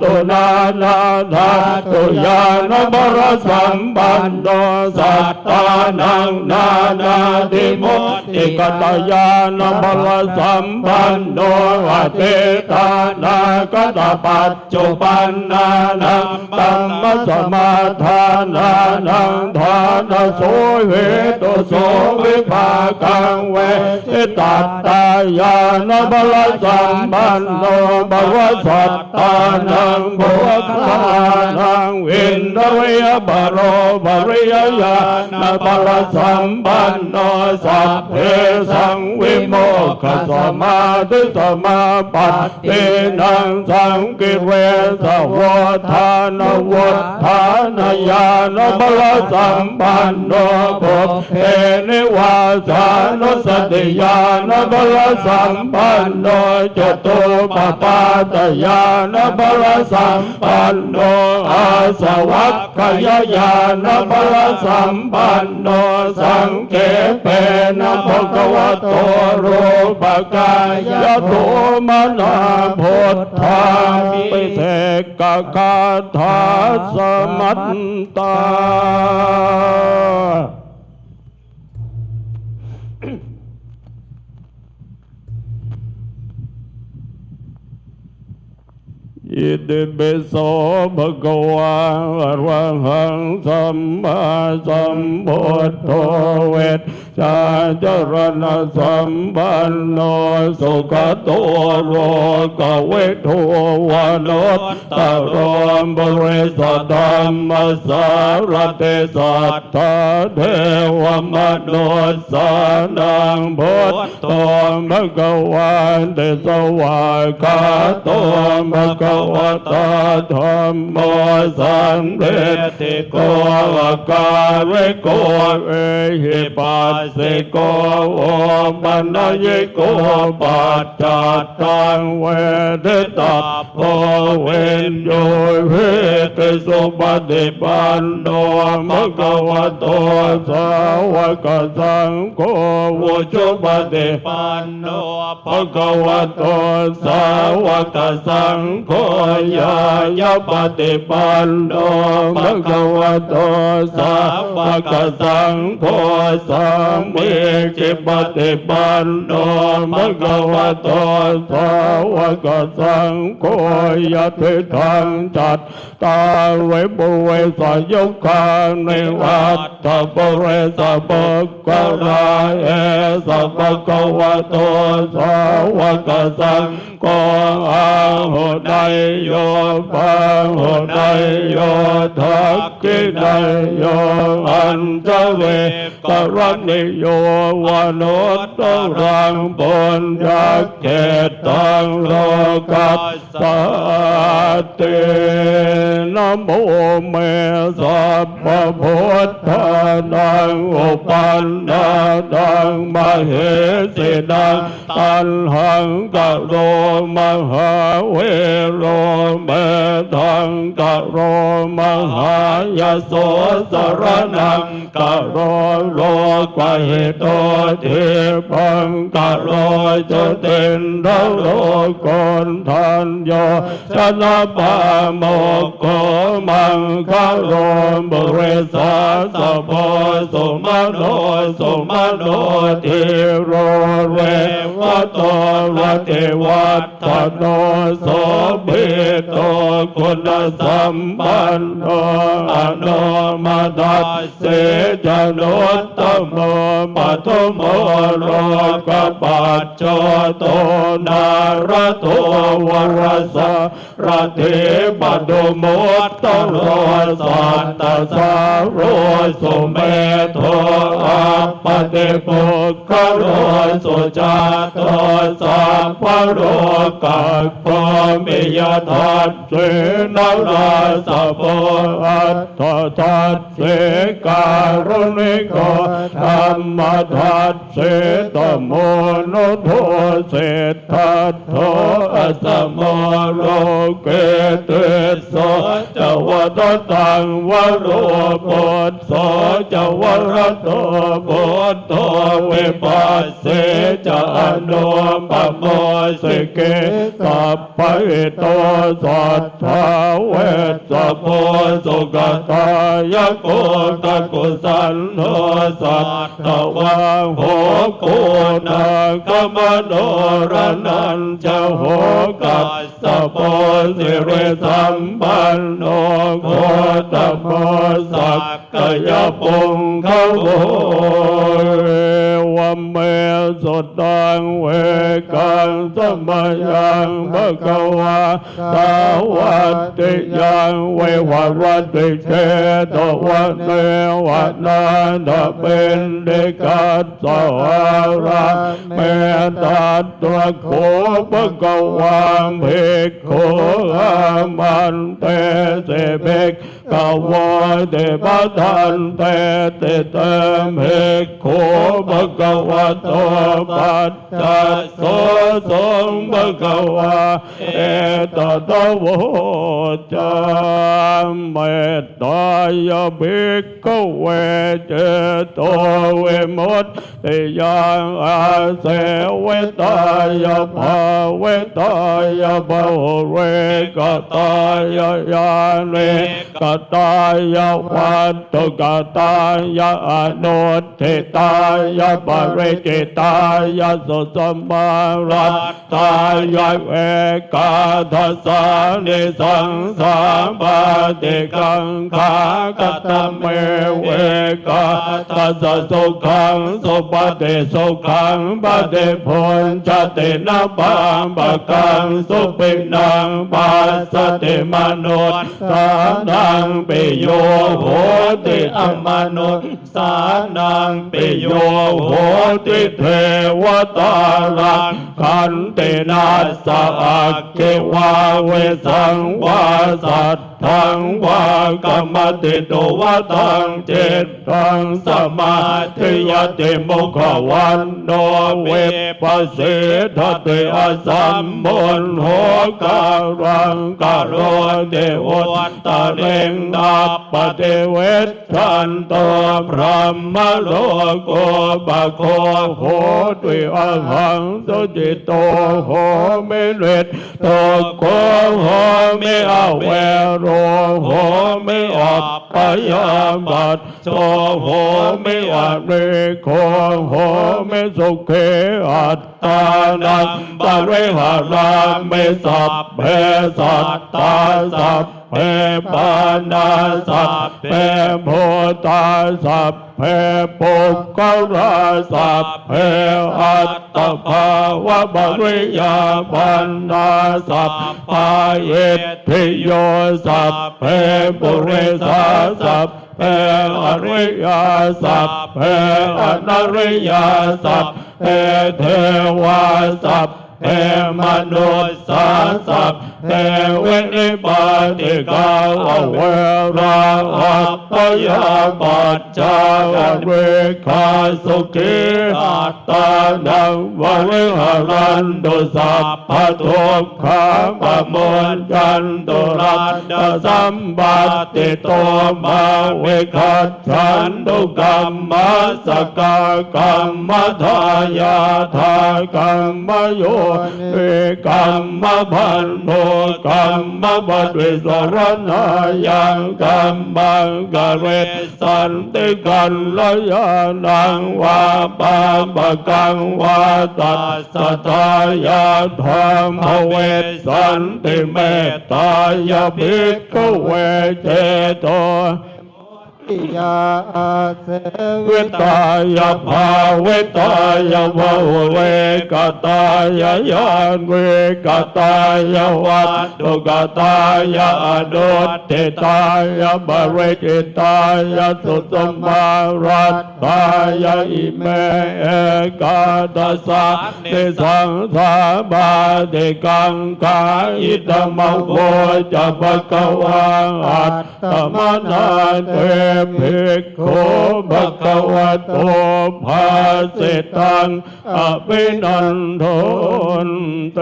ตุนานาธาตุยานบรสัมปันโนสัตตานังนานาติมุตติกตยานบรสัมปันโนอเตตานากตปัจจุปันนานังตัมมสมาทานานังทานโสเวตุโสวิภากังเวทิตัตตายานบรสัมปันโนบวสัตตานังบวคานังวินทวิยบโรบริยญาณบรสัมปันโนสัพเพสังวิโมกขสมาธิสมาปัตตินังสังกิเวสวทานวุฒานญาณบรสัมปันโนภพเพนิวาสานุสติญาณบรสัมปันโนจตุปปาตญาณบรสัมปันโนอาสวัคขยญาณบรสัมปันโนสังเกเปนะภควโตรูปกายโตมนาพุทธาปิเทกคาถาสมัตตา อิติปิโสภะคะวะอะระหังสัมมาสัมพุทโธเวทชาจรณะสัมปันโนสุขโตโรกเวททวานตตะรมบริสัทธรรมสารเตสัทธาเทวมนุสานังพุทโธภะคะวันเตสวากาโตภะคะวตาธรรมโมสังเวติโกอากาเวโกเอหิปัสสิโกโอปัญญโกปัจจัตตังเวทิตาโพเวนโยเวติสุปฏิปันโนมะกวะโตสาวกสังโฆวุจุปฏิปันโนภะคะวะโตสาวกสังโฆยายาปฏิปันโนภะคะวะโตสาวกสังโฆสามเมจิปฏิปันโนภะคะวะโตสาวกสังโฆยะทิทังจัตตาเวบุเวสยกาในวัตถะบริสัพกราเอสัพพะวะโตสาวกสัง โฆอาหุไดโยปาหุไดโยทักกิไดโยอันเจเวกรณิโยวานตตรังปุญญาเกตังโลกัสสาตินะโมเมสัพพะพุทธานังอุปันนาดังมเหสินังตันหังกะโรมหาเวโรเมทังกะโรมหายโสสรนังกะโรโลกวหิโตเทพังกะโรจเตนทโลกนทันโยชนะปาโมกโกมังคาโรบริสาสะโพสุมาโนสุมาโนทิโรเรวะโตระเทวัตถโนโสภิโตคุณสัมปันโนอโนมาดัสเสจโนตโมปัทโมโรกปัจจโตนารโตวรสะระเทปโดโมตตโรสัตตสาโรสุเมโทอาปเตปุคโรสุจาโตสัพพโรกัปปมิยทัสเสนาราสะโพอัตถทัสเสการุณิโกธรรมทัสเสตโมโนโทเสทัตโทอสมโลเกเตโสจวตตังวโรปุตโสจะวรโตปุตโตวิปัสเสจอนุปโมสิกเกสัพพะโตสัทธาเวสสะโพสุกตายโกตะกุสันโทสัตตวะโหโกนากมโนรนันจะโหกัสสะโพสิเรสัมปันโนโคตโมสักกยปุงเขโว เมสุตังเวกังสมัยยังภะคะวะสาวัติยังเววรติเชตวันเนวนานะเป็นเดกัสสหราเมตัตตะโคภะคะวะเภกโคอามันเตเสเบก กวะเดปะทันเตเตเตเมโคภะคะวะโตปัจจัสโสสมภะคะวะเอตตะโวจามเมตตายะภิกเวเจโตเวมุตติยังอาเสเวตายภาเวตายะภาเวกตายะยานเวกตายะวันตุกตายะอนุทิตายะปริจิตายะสุสมารัตตายะเวกาทัสสานิสังสาปาติกังขากตเมเวกาทัสสุขังสุปฏิสุขังปฏิพุญจตินาปามปกังสุปินังปัสสติมนุษย์สานังปิโยโหติอมนุสานังปโยโหติเทวตารังขันตินาสะเกวาเวสังวาสัต ทังวากรรมติโตวตังเจตตังสมาธิยติมุขวันโนเวปัสสิทติอสัมมุนโหการังกโรเดวตะเรงดับปฏิเวททันโตพระมโลโกบะโคโหตุยอหังสุจิตโตโหเมเวทโตโคโหไม่เอาเวโรโหไม่อบ ปยาบัตโตโหเมอะเรโคโหเมสุเขอัตตานังปะเรหาราเมสัพเพสัตตาสัพเพปานาสัพเพโพตาสัพเพปุกขราสัพเพอัตตภาวะบริยาปันนาสัพพาเยทิโยสัพเพปุเรสาสัพเพอริยาสัพเพอนริยาสัพเพเทวาสัพเพมนุษย์สาสัพเพเวิปาติกาเวราอัปปยาปัจจาเวคาสุขีอัตตานังวะริหารันตุสัพพะทุกขาปะมนกันตุรันตสัมบัติโตมาเวคัจฉันตุกรรมสกากรรมทายาทากรรมโยเอกรรมพันโทกรรมบัตวิสรณายังกรรมังกเรสันติกันลยานังวาปามกังวาตัสสะทายาธรรมเวสันติเมตตายาภิกขเวเจโต ยาเสเวตายาภาเวตายาวเวกตายายานเวกตายาวัตตุกตายาอนุตติตายาบริจิตายาสุตมารัตตายาอิเมเอกาตัสสะติสังสาบาติกังกาอิตมะโวจะปะกวาอัตตมนาเตภิกขุภะคะวะโตภาสิตังอภินันทนเต